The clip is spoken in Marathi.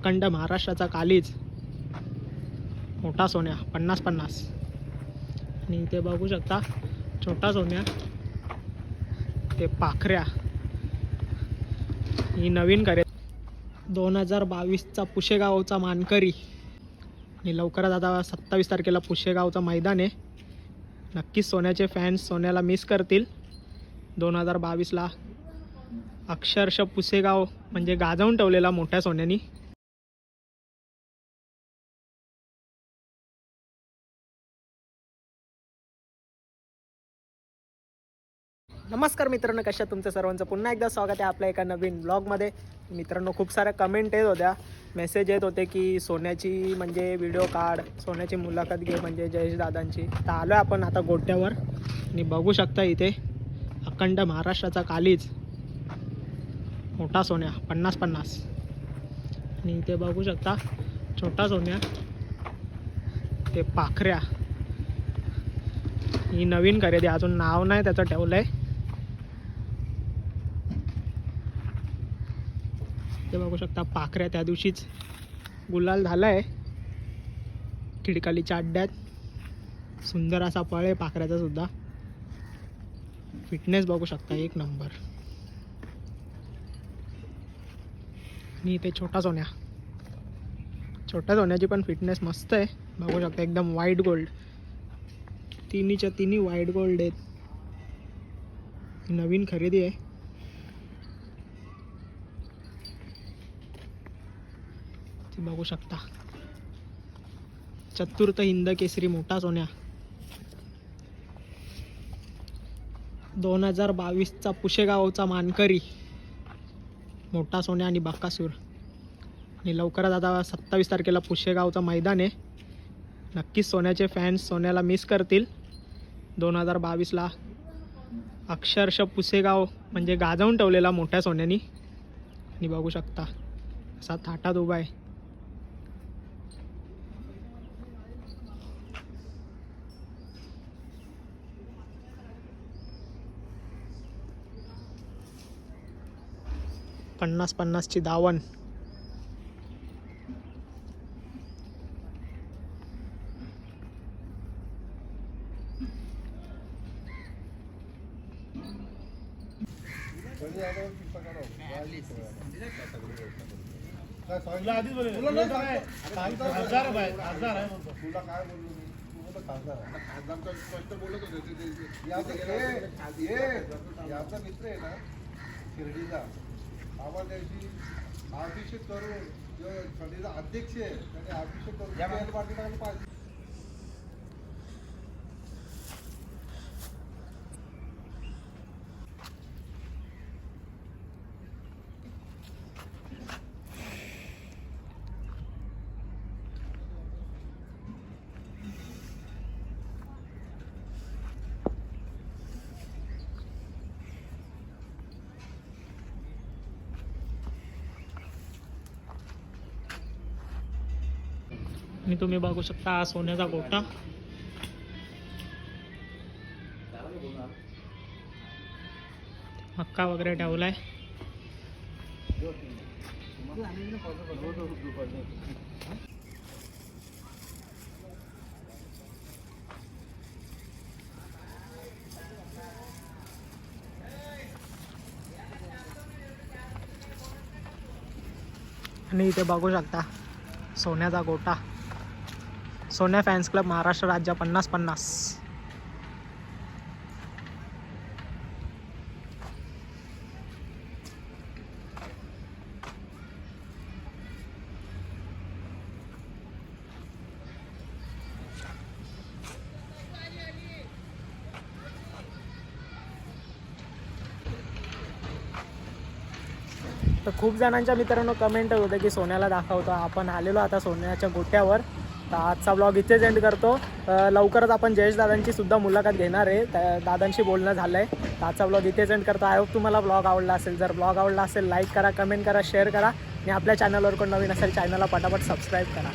अखंड महाराष्ट्राचा कालीज. मोठा सोन्या पन्नास पन्नास. आणि इथे बघू शकता छोटा सोन्या. ते पाखऱ्या. ही नवीन करे दोन हजार बावीसचा पुशेगावचा मानकरी. आणि लवकरच आता सत्तावीस तारखेला पुशेगावचं मैदान आहे. नक्कीच सोन्याचे फॅन्स सोन्याला मिस करतील. दोन हजार बावीसला अक्षरशः पुसेगाव म्हणजे गाजवून ठेवलेला मोठ्या सोन्यानी. नमस्कार मित्रांनो कशा तुमचं सर्वांचं? पुन्हा एकदा स्वागत आहे आपल्या एका नवीन ब्लॉगमध्ये मित्रांनो खूप साऱ्या कमेंट येत होत्या. मेसेज येत होते की सोन्याची म्हणजे व्हिडिओ काढ सोन्याची मुलाखत घे म्हणजे जयेश दादांची. तर आलो आहे आपण आता गोट्यावर. आणि बघू शकता इथे अखंड महाराष्ट्राचा कालीच मोठा सोन्या पन्नास पन्नास. आणि इथे बघू शकता छोटा सोन्या. ते पाखऱ्या. ही नवीन खरेदी अजून नाव नाही त्याचं ठेवलं आहे ते बघू शकता पाखऱ्या त्या दिवशीच गुलाल झाला आहे खिडकालीच्या अड्ड्यात. सुंदर असा पळ आहे पाखऱ्याचा सुद्धा. फिटनेस बघू शकता एक नंबर आणि इथे छोटा सोन्या. छोट्या सोन्याची पण फिटनेस मस्त आहे. बघू शकता एकदम व्हाईट गोल्ड तिन्हीच्या तिन्ही व्हाईट गोल्ड आहेत. नवीन खरेदी आहे. बघू शकता. चतुर्थ हिंद केसरी मोठा सोन्या. दोन हजार बावीसचा पुशेगावचा मानकरी. मोठा सोन्या आणि बाकासूर. आणि लवकरच आता सत्तावीस तारखेला पुशेगावचा मैदान आहे. नक्कीच सोन्याचे फॅन्स सोन्याला मिस करतील. दोन हजार बावीसला अक्षरशः पुसेगाव म्हणजे गाजवून ठेवलेला मोठ्या सोन्यानी. आणि बघू शकता असा थाटात उभा आहे. पन्नास पन्नासची दावण. मित्र आहे ना शिर्डीचा. आम्हाला त्याची अभिषेक करून जो शिर्डीचा अध्यक्ष आहे त्याने अभिषेक करून पाहिजे. आणि तुम्ही बघू शकता हा सोन्याचा गोटा. हक्का वगैरे ठेवलाय. आणि इथे बघू शकता सोन्याचा गोटा. सोन्या फॅन्स क्लब महाराष्ट्र राज्य पन्नास पन्नास. तर खूप जणांच्या मित्रांनो कमेंट होतं की सोन्याला दाखवतो. आपण आलेलो आता सोन्याच्या गोट्यावर. तर आजचा ब्लॉग इथेच एंड करतो. लवकरच आपण जयेश दादांची सुद्धा मुलाखत घेणार आहे. त्या दादांशी बोलणं झालं आहे तर आजचा ब्लॉग इथेच एंड करतो. आय होप तुम्हाला ब्लॉग आवडला असेल. जर ब्लॉग आवडला असेल लाईक करा कमेंट करा शेअर करा. आणि आपल्या चॅनलवर कोण नवीन असेल चॅनलला पटापट सबस्क्राईब करा.